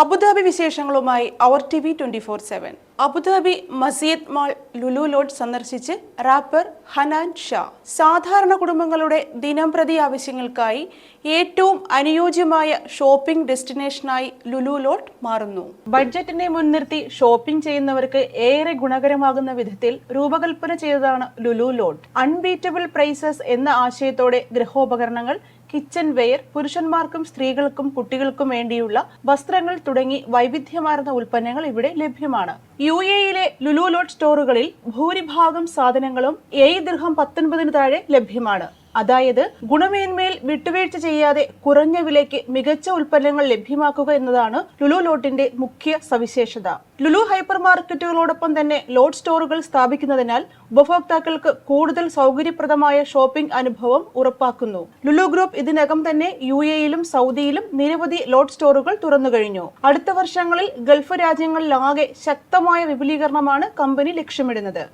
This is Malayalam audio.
അബുദാബി വിശേഷങ്ങളുമായി അവർ T V twenty four seven Abu Dhabi Mazyad mall Lulu load സന്ദർശിച്ച് റാപ്പർ ഹനാൻ ഷാ. സാധാരണ കുടുംബങ്ങളുടെ ദിനംപ്രതി ആവശ്യങ്ങൾക്കായി ഏറ്റവും അനുയോജ്യമായ ഷോപ്പിംഗ് ഡെസ്റ്റിനേഷനായി ലുലു ലോഡ് മാറുന്നു. ബഡ്ജറ്റിനെ മുൻനിർത്തി ഷോപ്പിംഗ് ചെയ്യുന്നവർക്ക് ഏറെ ഗുണകരമാകുന്ന വിധത്തിൽ രൂപകൽപ്പന ചെയ്തതാണ് ലുലു ലോഡ് അൺബീറ്റബിൾ പ്രൈസസ് എന്ന ആശയത്തോടെ ഗൃഹോപകരണങ്ങൾ കിച്ചൺ വെയർ പുരുഷന്മാർക്കും സ്ത്രീകൾക്കും കുട്ടികൾക്കും വേണ്ടിയുള്ള വസ്ത്രങ്ങൾ തുടങ്ങി വൈവിധ്യമാർന്ന ഉൽപ്പന്നങ്ങൾ ഇവിടെ ലഭ്യമാണ്. യു എയിലെ ലുലുലോട്ട് സ്റ്റോറുകളിൽ ഭൂരിഭാഗം സാധനങ്ങളും ഏഴ് ദിർഹം പത്തൊൻപതിന് താഴെ ലഭ്യമാണ്. അതായത് ഗുണമേന്മയിൽ വിട്ടുവീഴ്ച ചെയ്യാതെ കുറഞ്ഞ വിലയ്ക്ക് മികച്ച ഉൽപ്പന്നങ്ങൾ ലഭ്യമാക്കുക എന്നതാണ് ലുലു ലോട്ടിന്റെ മുഖ്യ സവിശേഷത. ലുലു ഹൈപ്പർ മാർക്കറ്റുകളോടൊപ്പം തന്നെ ലോഡ് സ്റ്റോറുകൾ സ്ഥാപിക്കുന്നതിനാൽ ഉപഭോക്താക്കൾക്ക് കൂടുതൽ സൗകര്യപ്രദമായ ഷോപ്പിംഗ് അനുഭവം ഉറപ്പാക്കുന്നു. ലുലു ഗ്രൂപ്പ് ഇതിനകം തന്നെ യു എയിലും സൗദിയിലും നിരവധി ലോഡ് സ്റ്റോറുകൾ തുറന്നു കഴിഞ്ഞു. അടുത്ത വർഷങ്ങളിൽ ഗൾഫ് രാജ്യങ്ങളിലാകെ ശക്തമായ വിപുലീകരണമാണ് കമ്പനി ലക്ഷ്യമിടുന്നത്.